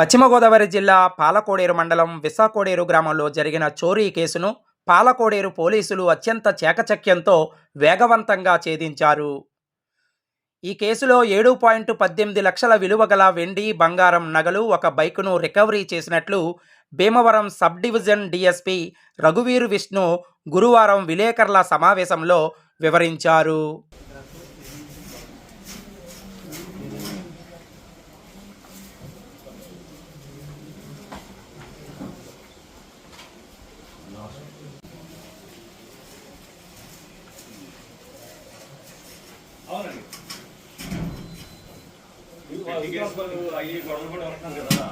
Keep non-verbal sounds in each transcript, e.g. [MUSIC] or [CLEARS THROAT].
పశ్చిమ గోదావరి జిల్లా పాలకోడేరు మండలం విసాకోడేరు గ్రామంలో జరిగిన చోరీ కేసును పాలకోడేరు పోలీసులు అత్యంత చాకచక్యంతో వేగవంతంగా ఛేదించారు. ఈ కేసులో ఏడు పాయింట్ పద్దెనిమిది లక్షల విలువ గల వెండి బంగారం నగలు ఒక బైకును రికవరీ చేసినట్లు భీమవరం సబ్ డివిజన్ డిఎస్పి రఘువీరు విష్ణు గురువారం విలేకరుల సమావేశంలో వివరించారు. అవునండి కేసులు అయ్యి గొడవలు కూడా వస్తున్నాం కదా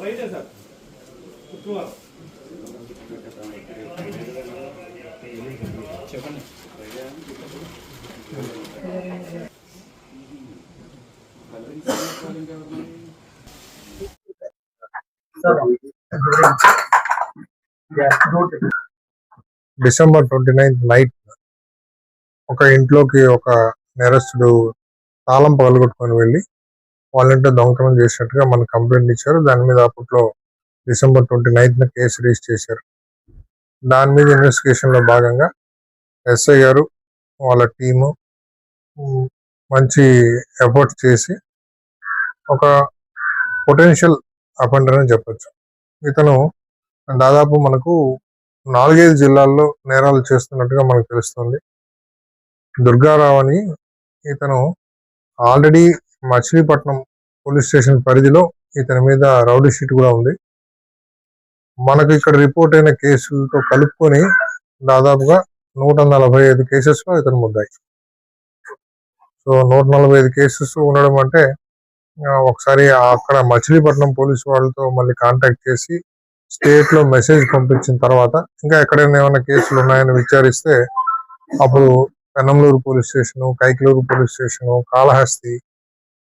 రైతే సార్ శుక్రవారం చెప్పండి December twenty ninth night ఒక ఇంట్లోకి ఒక నేరస్తుడు తాళం పగలగొట్టుకొని వెళ్ళి వాళ్ళ ఇంట్లో దొంగతనం చేసినట్టుగా మనకు కంప్లైంట్ ఇచ్చారు. దాని మీద అప్పట్లో డిసెంబర్ ట్వంటీ నైన్త్న కేసు రిజిస్టర్ చేశారు. దాని మీద ఇన్వెస్టిగేషన్లో భాగంగా ఎస్ఐ గారు వాళ్ళ టీము మంచి ఎఫర్ట్ చేసి ఒక పొటెన్షియల్ అఫెండర్ అని చెప్పొచ్చు. ఇతను దాదాపు మనకు నాలుగైదు జిల్లాల్లో నేరాలు చేస్తున్నట్టుగా మనకు తెలుస్తుంది. దుర్గారావు అని ఇతను ఆల్రెడీ మచిలీపట్నం పోలీస్ స్టేషన్ పరిధిలో ఇతని మీద రౌడీ షీట్ కూడా ఉంది. మనకు ఇక్కడ రిపోర్ట్ అయిన కేసులతో కలుపుకొని దాదాపుగా నూట నలభై ఐదు కేసెస్లో ఇతను ముద్దాయి. సో నూట నలభై ఐదు కేసెస్ ఉండడం అంటే ఒకసారి అక్కడ మచిలీపట్నం పోలీస్ వాళ్ళతో మళ్ళీ కాంటాక్ట్ చేసి స్టేట్లో మెసేజ్ పంపించిన తర్వాత ఇంకా ఎక్కడైనా ఏమైనా కేసులు ఉన్నాయని విచారిస్తే అప్పుడు Penamaluru police station Kaikaluru police station Kalahasti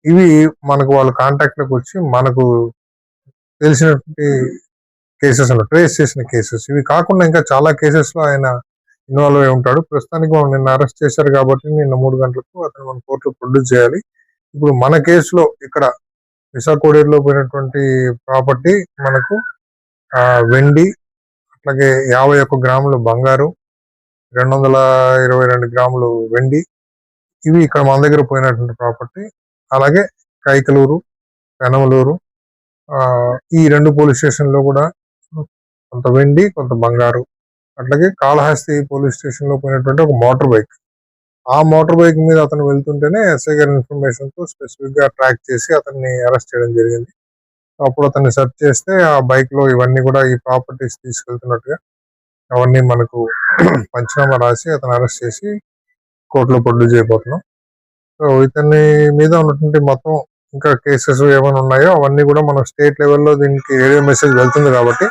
ఇవి మనకు వాళ్ళ కాంటాక్ట్లోకి వచ్చి మనకు తెలిసినటువంటి కేసెస్ అన్న ట్రేస్ చేసిన కేసెస్ ఇవి కాకుండా ఇంకా చాలా కేసెస్లో ఆయన ఇన్వాల్వ్ అయి ఉంటాడు. ప్రస్తుతానికి మనం నిన్న అరెస్ట్ చేశారు కాబట్టి నిన్న మూడు గంటలకు అతను మన కోర్టులో ప్రొడ్యూస్ చేయాలి. ఇప్పుడు మన కేసులో ఇక్కడ విశాఖోడేరులో పోయినటువంటి ప్రాపర్టీ మనకు ఆ, వెండి అట్లాగే యాభై ఒక్క గ్రాములు బంగారు రెండు వందల ఇరవై రెండు గ్రాములు వెండి ఇవి ఇక్కడ మన దగ్గర పోయినటువంటి ప్రాపర్టీ. అలాగే కైకలూరు పెనమలూరు ఆ, ఈ రెండు పోలీస్ స్టేషన్లో కూడా కొంత వెండి కొంత బంగారు. అట్లాగే కాళహస్తి పోలీస్ స్టేషన్లో పోయినటువంటి ఒక మోటార్ బైక్. ఆ మోటార్ బైక్ మీద అతను వెళ్తుంటేనే ఎస్ఐ గారి ఇన్ఫర్మేషన్తో స్పెసిఫిక్గా ట్రాక్ చేసి అతన్ని అరెస్ట్ చేయడం జరిగింది. అప్పుడు అతన్ని సెర్చ్ చేస్తే ఆ బైక్లో ఇవన్నీ కూడా ఈ ప్రాపర్టీస్ తీసుకెళ్తున్నట్టుగా అవన్నీ మనకు [CLEARS THROAT] పంచనామా రాసి అతను అరెస్ట్ చేసి కోర్టులో ప్రొడ్యూస్ చేయబోతున్నాం. సో ఇతని మీద ఉన్నటువంటి మొత్తం ఇంకా కేసెస్ ఏమైనా ఉన్నాయో అవన్నీ కూడా మనం స్టేట్ లెవెల్లో దీనికి రేడియో మెసేజ్ వెళ్తుంది కాబట్టి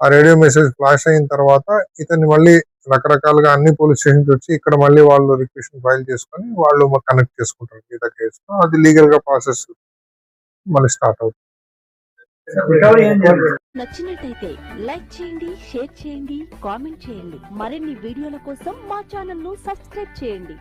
ఆ రేడియో మెసేజ్ ఫ్లాష్ అయిన తర్వాత ఇతన్ని మళ్ళీ రకరకాలుగా అన్ని పోలీస్ స్టేషన్స్ వచ్చి ఇక్కడ మళ్ళీ వాళ్ళు రిక్వెషన్ ఫైల్ చేసుకొని వాళ్ళు కనెక్ట్ చేసుకుంటారు మిగతా కేసు అది లీగల్గా ప్రాసెస్ మళ్ళీ స్టార్ట్ అవుతుంది. నచ్చినట్టయితే లైక్ చేయండి షేర్ చేయండి కామెంట్ చేయండి. మరిన్ని వీడియోల కోసం మా ఛానల్ను సబ్స్క్రైబ్ చేయండి.